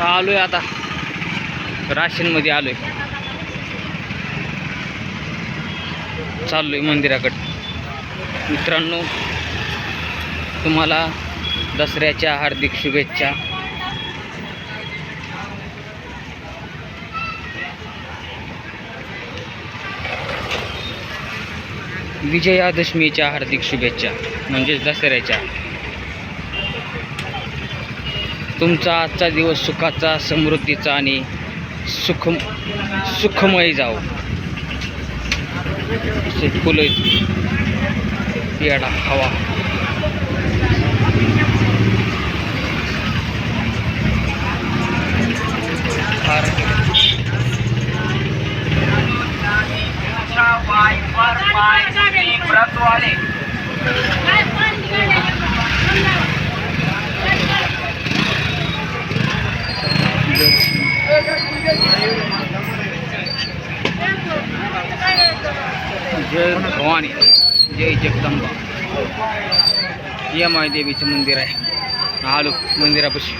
आलोय आता. राशनमध्ये आलोय. चाललोय मंदिराकडे. मित्रांनो तुम्हाला दसऱ्याच्या हार्दिक शुभेच्छा. विजयादशमीच्या हार्दिक शुभेच्छा म्हणजेच दसऱ्याच्या. तुमचा आजचा दिवस सुखाचा समृद्धीचा आणि सुख सुखमय जाओ असे फुलं पेडा हवा. फार जय भवानी जय जगदंबा. यमाय देवीचं मंदिर आहे. आलो मंदिरापाशी.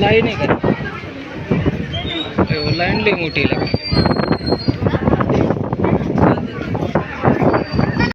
लाईन आहे का? लाईन लई मोठी लागते